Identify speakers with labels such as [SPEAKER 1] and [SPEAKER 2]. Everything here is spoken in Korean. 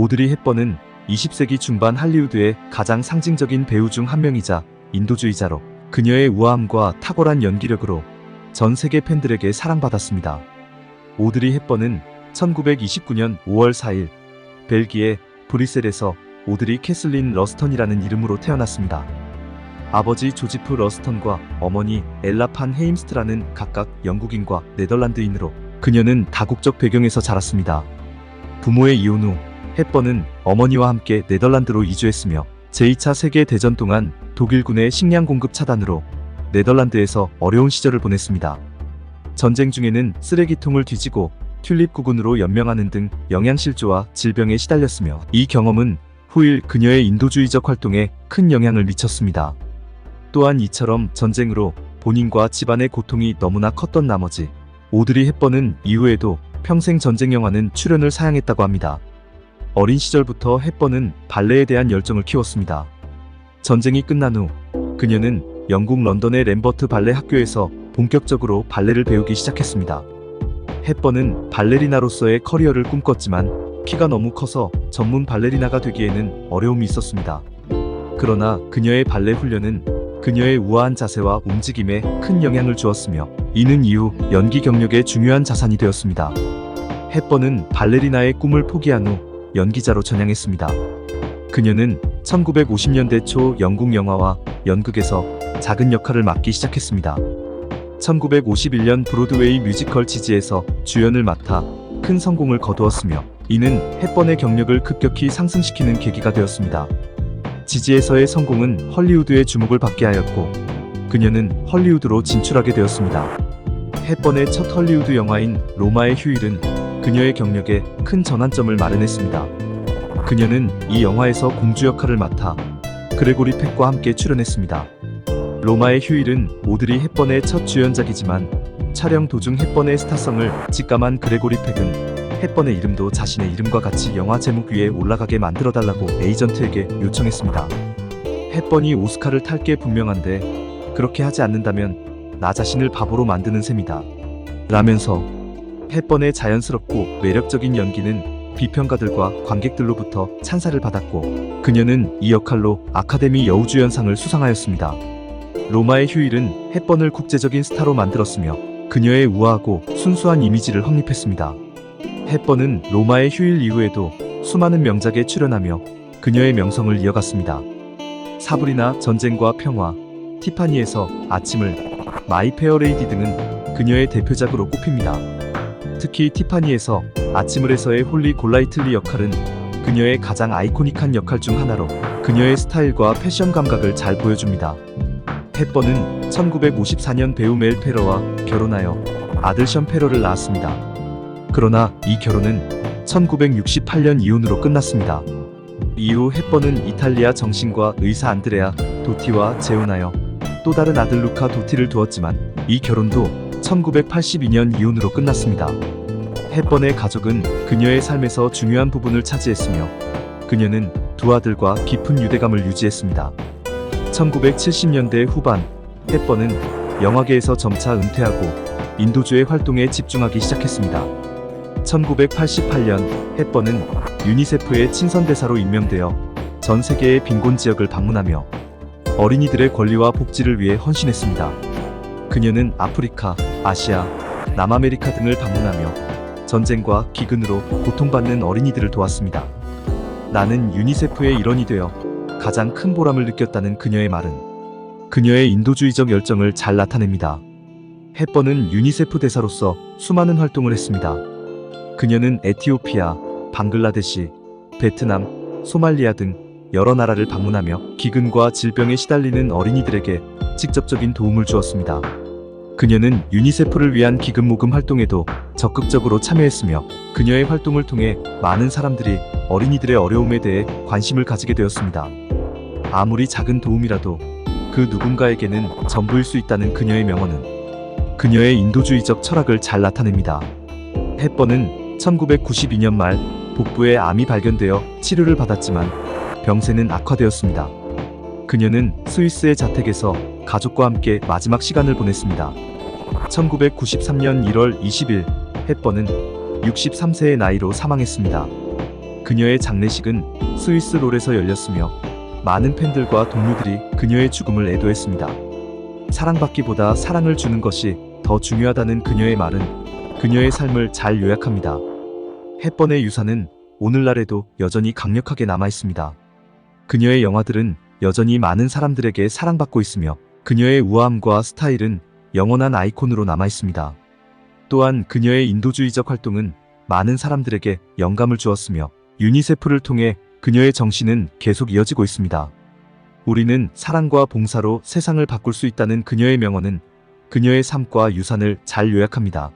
[SPEAKER 1] 오드리 헵번은 20세기 중반 할리우드의 가장 상징적인 배우 중 한 명이자 인도주의자로 그녀의 우아함과 탁월한 연기력으로 전 세계 팬들에게 사랑받았습니다. 오드리 헵번은 1929년 5월 4일 벨기에 브뤼셀에서 오드리 캐슬린 러스턴이라는 이름으로 태어났습니다. 아버지 조지프 러스턴과 어머니 엘라 판 헤임스트라는 각각 영국인과 네덜란드인으로 그녀는 다국적 배경에서 자랐습니다. 부모의 이혼 후 헵번은 어머니와 함께 네덜란드로 이주했으며 제2차 세계대전 동안 독일군의 식량 공급 차단으로 네덜란드에서 어려운 시절을 보냈습니다. 전쟁 중에는 쓰레기통을 뒤지고 튤립 구근으로 연명하는 등 영양실조와 질병에 시달렸으며 이 경험은 후일 그녀의 인도주의적 활동에 큰 영향을 미쳤습니다. 또한 이처럼 전쟁으로 본인과 집안의 고통이 너무나 컸던 나머지 오드리 헵번은 이후에도 평생 전쟁 영화는 출연을 사양했다고 합니다. 어린 시절부터 헵번은 발레에 대한 열정을 키웠습니다. 전쟁이 끝난 후 그녀는 영국 런던의 램버트 발레 학교에서 본격적으로 발레를 배우기 시작했습니다. 헵번은 발레리나로서의 커리어를 꿈꿨지만 키가 너무 커서 전문 발레리나가 되기에는 어려움이 있었습니다. 그러나 그녀의 발레 훈련은 그녀의 우아한 자세와 움직임에 큰 영향을 주었으며 이는 이후 연기 경력의 중요한 자산이 되었습니다. 헵번은 발레리나의 꿈을 포기한 후 연기자로 전향했습니다. 그녀는 1950년대 초 영국 영화와 연극에서 작은 역할을 맡기 시작했습니다. 1951년 브로드웨이 뮤지컬 지지에서 주연을 맡아 큰 성공을 거두었으며 이는 헵번의 경력을 급격히 상승시키는 계기가 되었습니다. 지지에서의 성공은 헐리우드의 주목을 받게 하였고 그녀는 헐리우드로 진출하게 되었습니다. 헵번의 첫 헐리우드 영화인 로마의 휴일은 그녀의 경력에 큰 전환점을 마련했습니다. 그녀는 이 영화에서 공주 역할을 맡아 그레고리 팩과 함께 출연했습니다. 로마의 휴일은 오드리 헵번의 첫 주연작이지만 촬영 도중 헵번의 스타성을 직감한 그레고리 팩은 헵번의 이름도 자신의 이름과 같이 영화 제목 위에 올라가게 만들어달라고 에이전트에게 요청했습니다. 헵번이 오스카를 탈 게 분명한데 그렇게 하지 않는다면 나 자신을 바보로 만드는 셈이다. 라면서 헵번의 자연스럽고 매력적인 연기는 비평가들과 관객들로부터 찬사를 받았고 그녀는 이 역할로 아카데미 여우주연상을 수상하였습니다. 로마의 휴일은 헵번을 국제적인 스타로 만들었으며 그녀의 우아하고 순수한 이미지를 확립했습니다. 헵번은 로마의 휴일 이후에도 수많은 명작에 출연하며 그녀의 명성을 이어갔습니다. 사브리나 전쟁과 평화, 티파니에서 아침을, 마이 페어레이디 등은 그녀의 대표작으로 꼽힙니다. 특히 티파니에서 아침을에서의 홀리 골라이틀리 역할은 그녀의 가장 아이코닉한 역할 중 하나로 그녀의 스타일과 패션 감각을 잘 보여줍니다. 헵번은 1954년 배우 멜 페러와 결혼하여 아들 션 페러를 낳았습니다. 그러나 이 결혼은 1968년 이혼으로 끝났습니다. 이후 헵번은 이탈리아 정신과 의사 안드레아 도티와 재혼하여 또 다른 아들 루카 도티를 두었지만 이 결혼도 1982년 이혼으로 끝났습니다. 헵번의 가족은 그녀의 삶에서 중요한 부분을 차지했으며 그녀는 두 아들과 깊은 유대감을 유지했습니다. 1970년대 후반 헵번은 영화계에서 점차 은퇴하고 인도주의 활동에 집중하기 시작했습니다. 1988년 헵번은 유니세프의 친선대사로 임명되어 전 세계의 빈곤 지역을 방문하며 어린이들의 권리와 복지를 위해 헌신했습니다. 그녀는 아프리카, 아시아, 남아메리카 등을 방문하며 전쟁과 기근으로 고통받는 어린이들을 도왔습니다. 나는 유니세프의 일원이 되어 가장 큰 보람을 느꼈다는 그녀의 말은 그녀의 인도주의적 열정을 잘 나타냅니다. 헵번은 유니세프 대사로서 수많은 활동을 했습니다. 그녀는 에티오피아, 방글라데시, 베트남, 소말리아 등 여러 나라를 방문하며 기근과 질병에 시달리는 어린이들에게 직접적인 도움을 주었습니다. 그녀는 유니세프를 위한 기금 모금 활동에도 적극적으로 참여했으며 그녀의 활동을 통해 많은 사람들이 어린이들의 어려움에 대해 관심을 가지게 되었습니다. 아무리 작은 도움이라도 그 누군가에게는 전부일 수 있다는 그녀의 명언은 그녀의 인도주의적 철학을 잘 나타냅니다. 헵번은 1992년 말 복부에 암이 발견되어 치료를 받았지만 병세는 악화되었습니다. 그녀는 스위스의 자택에서 가족과 함께 마지막 시간을 보냈습니다. 1993년 1월 20일 헵번은 63세의 나이로 사망했습니다. 그녀의 장례식은 스위스 롤에서 열렸으며 많은 팬들과 동료들이 그녀의 죽음을 애도했습니다. 사랑받기보다 사랑을 주는 것이 더 중요하다는 그녀의 말은 그녀의 삶을 잘 요약합니다. 햇번의 유산은 오늘날에도 여전히 강력하게 남아 있습니다. 그녀의 영화들은 여전히 많은 사람들에게 사랑받고 있으며 그녀의 우아함과 스타일은 영원한 아이콘으로 남아 있습니다. 또한 그녀의 인도주의적 활동은 많은 사람들에게 영감을 주었으며 유니세프를 통해 그녀의 정신은 계속 이어지고 있습니다. 우리는 사랑과 봉사로 세상을 바꿀 수 있다는 그녀의 명언은 그녀의 삶과 유산을 잘 요약합니다.